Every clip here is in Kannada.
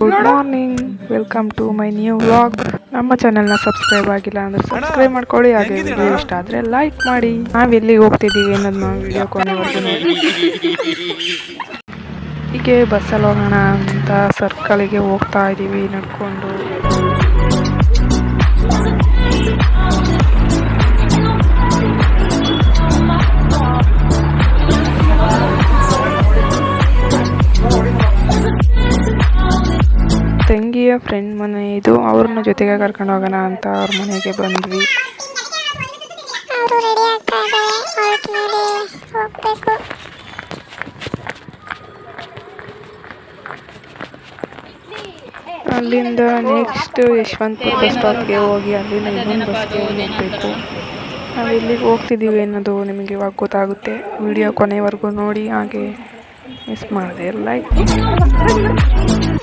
Good morning welcome to my new vlog ನಮ್ಮ ಚಾನೆಲ್ನ ಸಬ್ಸ್ಕ್ರೈಬ್ ಆಗಿಲ್ಲ ಅಂದ್ರೆ ಸಬ್ಸ್ಕ್ರೈಬ್ ಮಾಡ್ಕೊಳ್ಳಿ. ಹಾಗೆ ವಿಡಿಯೋ ಇಷ್ಟ ಆದರೆ ಲೈಕ್ ಮಾಡಿ. ನಾವು ಎಲ್ಲಿಗೆ ಹೋಗ್ತಿದ್ದೀವಿ ಅನ್ನೋದನ್ನ ವಿಡಿಯೋ ಕೊನೆವರೆಗೂ ನೋಡಿ ಹೀಗೆ ಬಸ್ಸಲ್ಲಿ ಹೋಗೋಣ ಅಂತ ಸರ್ಕಲಿಗೆ ಹೋಗ್ತಾ ಇದ್ದೀವಿ ನಡ್ಕೊಂಡು. ಫ್ರೆಂಡ್ ಮನೆ ಇದು. ಅವ್ರನ್ನ ಜೊತೆಗೆ ಕರ್ಕೊಂಡು ಹೋಗೋಣ ಅಂತ ಅವ್ರ ಮನೆಗೆ ಬಂದ್ವಿ. ಅಲ್ಲಿಂದ ನೆಕ್ಸ್ಟ್ ಯಶವಂತಪುರ ಬಸ್ ಸ್ಟಾಪ್ಗೆ ಹೋಗಿ ಅಲ್ಲಿಂದ ಇನ್ನೊಂದು ಬಸ್ಗೆ ಹೋಗಬೇಕು. ನಾವು ಎಲ್ಲಿಗೆ ಹೋಗ್ತಿದ್ದೀವಿ ಅನ್ನೋದು ನಿಮಗೆ ಇವಾಗ ಗೊತ್ತಾಗುತ್ತೆ. ವಿಡಿಯೋ ಕೊನೆವರೆಗೂ ನೋಡಿ ಹಾಗೆ ಮಿಸ್ ಮಾಡಿದೆ ಲೈಕ್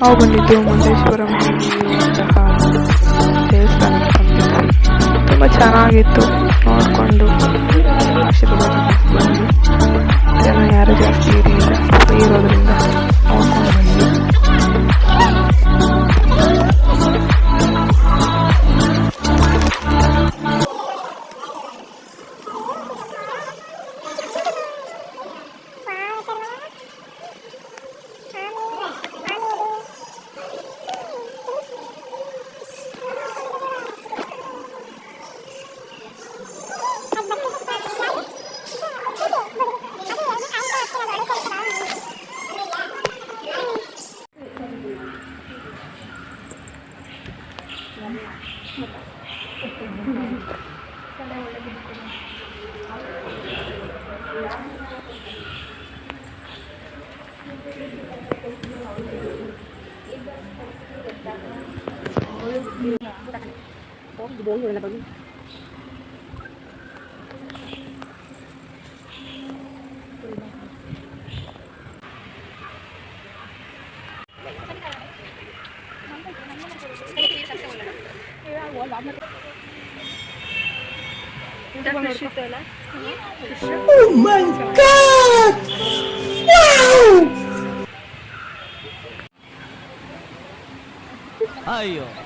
ನಾವು ಬಂದಿದ್ದು ಮುರುಡೇಶ್ವರಂ ದೇವಸ್ಥಾನಕ್ಕೆ ತುಂಬ ಚೆನ್ನಾಗಿತ್ತು. ನೋಡಿಕೊಂಡು ಆಶೀರ್ವಾದ ಬಂದು ಜನ ಯಾರು ಜಾಸ್ತಿ ಇರಲಿಲ್ಲ. ಇರೋದ್ರಿಂದ. Oh my god! Wow! Ayo.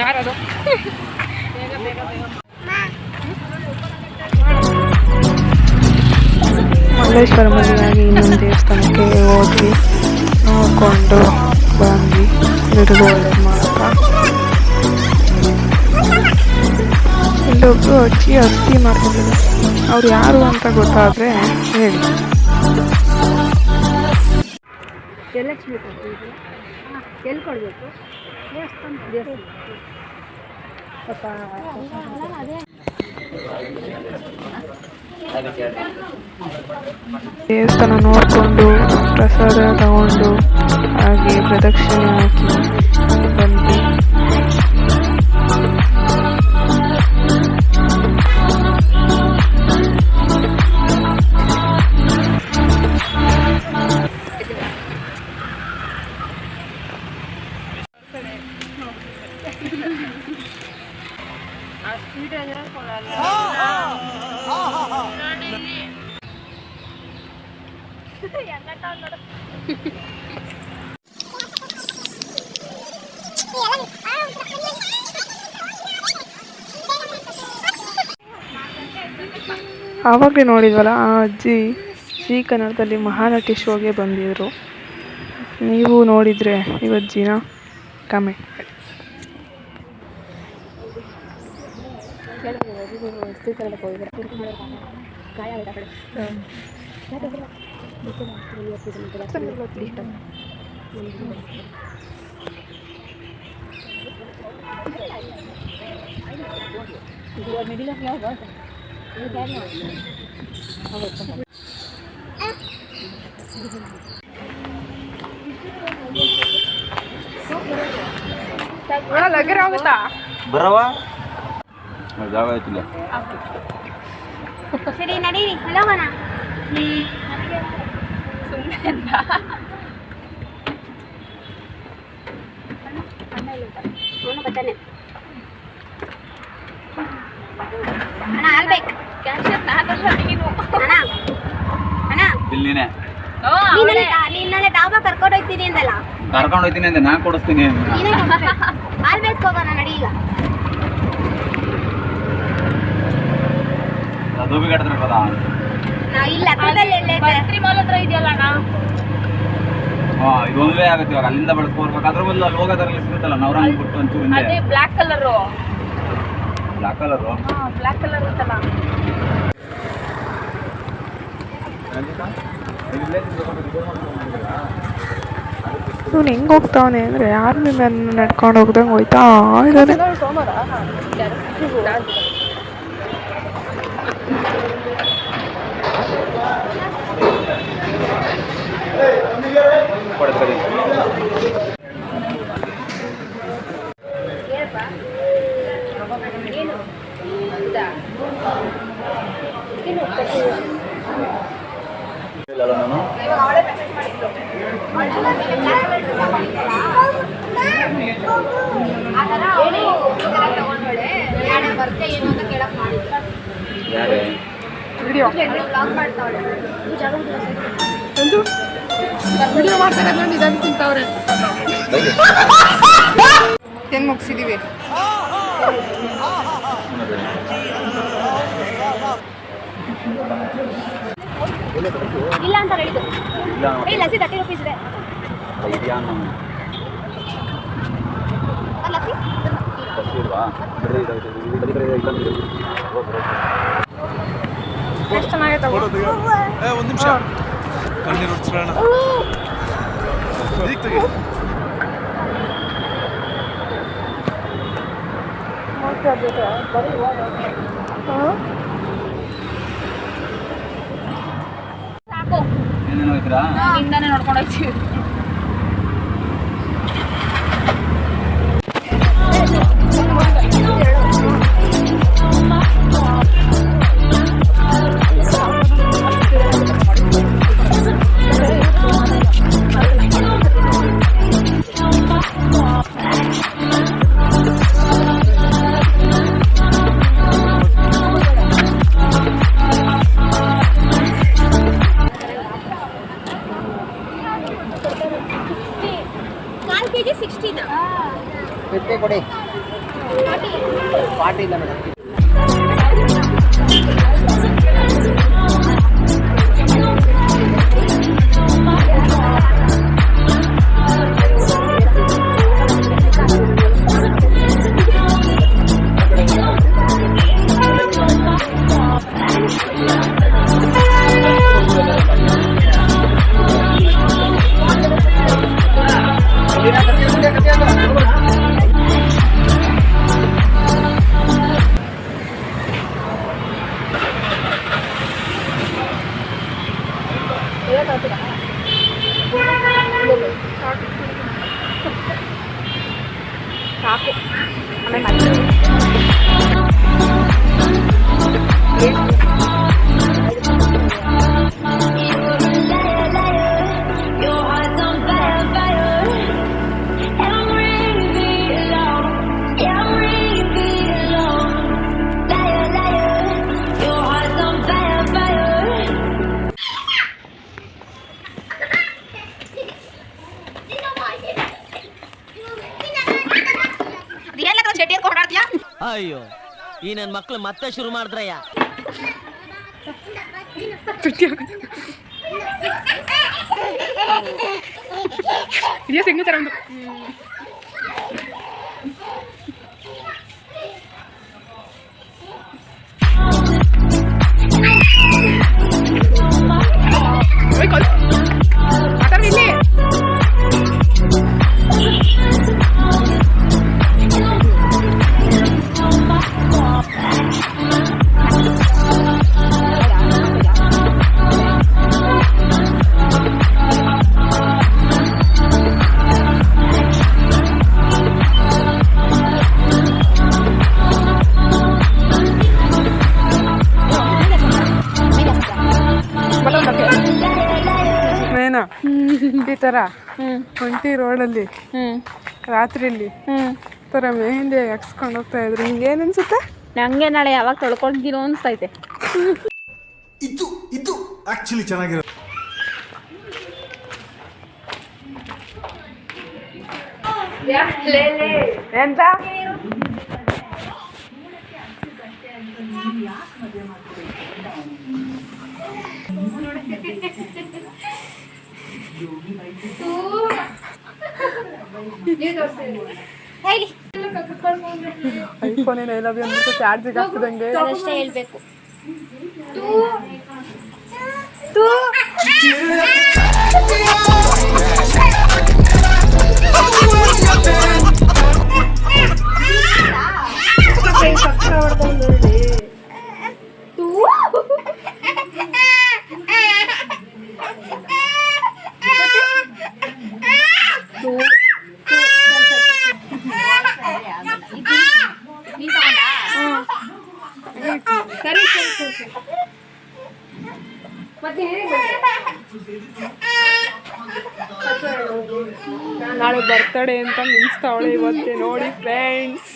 ಯಾರದು? ಮಲ್ಲೇಶ್ವರ ಮದುವೆಯಾಗಿ ಇನ್ನೊಂದು ದೇವಸ್ಥಾನಕ್ಕೆ ಹೋದ್ವಿ ನೋಡಿಕೊಂಡು ಬಂದ್ವಿ. ಎಲ್ರಿಗೂ ಒಳ್ಳೇದು ಮಾಡಪ್ಪ ಇಲ್ಲೊಬ್ರು ಅಜ್ಜಿ ಅತ್ತಿ ಮಾಡ್ಕೊಂಡಿದ್ದಾರೆ. ಅವ್ರು ಯಾರು ಅಂತ ಗೊತ್ತಾದ್ರೆ ಹೇಳಿ. ಜಯಲಕ್ಷ್ಮಿ ಕೊಡ್ತಿದ್ರು ಎಲ್ಲಿ ಕೊಡಬೇಕು? ದೇವಸ್ಥಾನ. ದೇವಸ್ಥಾನ ದೇವಸ್ಥಾನ ನೋಡಿಕೊಂಡು ಪ್ರಸಾದ ತಗೊಂಡು ಹಾಗೆ ಪ್ರದಕ್ಷಿಣೆ ಹಾಕಿ ಬಂದ್ವಿ. ಆವಾಗಲೇ ನೋಡಿದ್ವಲ್ಲ, ಆ ಅಜ್ಜಿ ಜೀ ಕನ್ನಡದಲ್ಲಿ ಮಹಾನಟಿ ಶೋಗೆ ಬಂದಿದ್ರು. ನೀವು ನೋಡಿದರೆ ಈ ಅಜ್ಜಿನ ಕಮೆಂಟ್ ಮಿಡಿಲ್ लग रहा होता बरावा जागा आहे तुला ಸರಿ ನಡೀರಿ ಹಲೋವನ ಸುಮ್ಮನೆ ಅಣ್ಣ ಆಲ್ಬೇಕು ಅಣ್ಣ ಅಣ್ಣ ಇಲ್ಲಿನೇ ನೀನಲ್ಲಿ ನಿನ್ನಲ್ಲಿ ಡಾಬಾ ಕರ್ಕೊಂಡು ಹೋಗ್ತೀನಿ ಅಂದಲ್ಲ? ಕರ್ಕೊಂಡು ಹೋಗ್ತೀನಿ ಅಂದೆ ನಾ ಕೊಡಿಸ್ತೀನಿ ನೀನೇ ಆಲ್ಬೇಕು ಹೋಗೋಣ ನಡಿ ಈಗ. ನಾ ಇಲ್ಲ ಹತ್ರದಲ್ಲಿ ಎಲ್ಲೇ ಅಣ್ಣ? ಹಾ ಇದು ಒಂದೇ ಆಗುತ್ತೆ ಇವಾಗ. ಅಲ್ಲಿಂದ ಬೆಳೆಸ್ಕೋರ್ಬೇಕು ಅದ್ರ ಬದಲು ಅಲ್ಲಿ ಹೋಗೋದ್ರಲ್ಲಿ ಸಿಗುತ್ತಲ್ಲ ನವರಂಗ್ ಬಿಟ್ಟು ಒಂಚೂರು black black colour black colour black colour ಇವ್ನು ಇವನು ಹೆಂಗೆ ಹೋಗ್ತಾವನೆ ಅಂದರೆ ಆರ್ಮಿ ಮ್ಯಾನ್ ನಡ್ಕೊಂಡು ಹೋಗ್ದಂಗೆ ಹೋಯ್ತಾ? ಇದ್ದಾನೆ ಇಲ್ಲ ನಾನು. ಯಾರೇ ವಿಡಿಯೋ ವಿಡಿಯೋ ತಿಂತವ್ರೆ ಏನು ಮುಗಿಸಿದೀವಿ ಏನು ಅಂತ ಕೇಳಕ್ ಇಲ್ಲ ಏ ವಿಡಿಯೋ ಬ್ಲಾಗ್ ಆ ಲಸ್ಸಿ ಬಸ್ ಇಲ್ವಾ ಅಂತ ಹೇಳಿದ್ರು. ಇಲ್ಲ ಲಸಿ ತರ್ಟಿ ಇಲ್ಲ ಇದೆ. ಲಸಿ ಎಷ್ಟು ಎಷ್ಟು ಚೆನ್ನಾಗೈತೆ ಒಂದು ನಿಮಿಷ. ಕಣ್ಣೀರು ನೋಡ್ಕೊಂಡು ಹೋಗ್ತೀವಿ. ஃபிஃப்டி கொடி. ஃபார்ட்டி இல்லை மேடம். ಸಾಕು ಆಮೇಲೆ ಮತ್ತೆ ಅಯ್ಯೋ ಈ ನನ್ನ ಮಕ್ಳು ಮತ್ತೆ ಶುರು ಮಾಡಿದ್ರಯ್ಯ. ಸಿಗ್ನೇಚರ್ ಒಂದು. ಥರ ಒಂಟಿ ರೋಡಲ್ಲಿ ರಾತ್ರಿಲಿ ಥರ ಮೆಹಂದಿ ಹಾಕ್ಸ್ಕೊಂಡು ಹೋಗ್ತಾ ಇದ್ರು. ಹಿಂಗೇನ್ ಅನ್ಸುತ್ತೆ? ನಂಗೆ ನಾಳೆ ಯಾವಾಗ ತೊಳ್ಕೊಂಡಿರೋ ಅನ್ಸ್ತೈತೆ. ಇದು ಇದು ಆಕ್ಚುಲಿ ಚೆನ್ನಾಗಿರೋ ಎಂತ? ಐಫೋನ್ ಏನು ಯು ಅಂದ್ಬಿಟ್ಟು ಚಾರ್ಜಿಗೆ ಹಾಕ್ತಿದಂಗೆ ಅದಷ್ಟೇ ಹೇಳ್ಬೇಕು ನಾಳೆ ಬರ್ತಡೇ ಅಂತ ಮಿನ್ಸ್ತಾವಳೆ ಇವತ್ತೆ ನೋಡಿ ಫ್ರೆಂಡ್ಸ್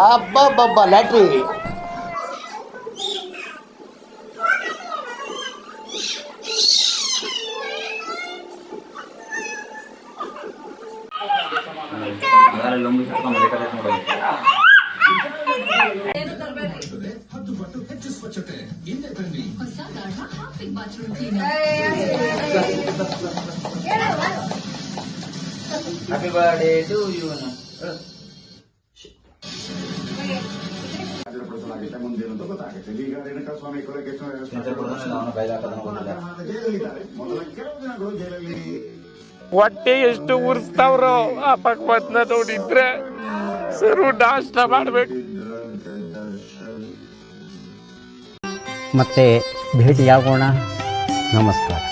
ಅಬ್ಬಬ್ಬಬ್ಬ ಲ್ಯಾಟ್ರಿ ಹ್ಯಾಪಿ ಇವನು. ಹಾಜರುಪಡಿಸಲಾಗಿದೆ ಮುಂದಿರುವುದು ಗೊತ್ತಾಗುತ್ತೆ. ಈಗ ರೇಣುಕಾಸ್ವಾಮಿ ಕೊಲೆಗೆ ಅವನು ಕೈಲಿ ಜೈಲಲ್ಲಿದ್ದಾರೆ. ಮೊದಲ ಕೆಲವು ದಿನಗಳು ಜೈಲಲ್ಲಿ ಹೊಟ್ಟೆ ಎಷ್ಟು ಉರಿಸ್ತಾವ್ರೋ ಆ ಪಕ್ವತ್ನ ನೋಡಿದ್ರೆ ಸರು ನಾಷ್ಟ ಮಾಡ್ಬೇಕು. ಮತ್ತೆ ಭೇಟಿ ಆಗೋಣ ನಮಸ್ಕಾರ.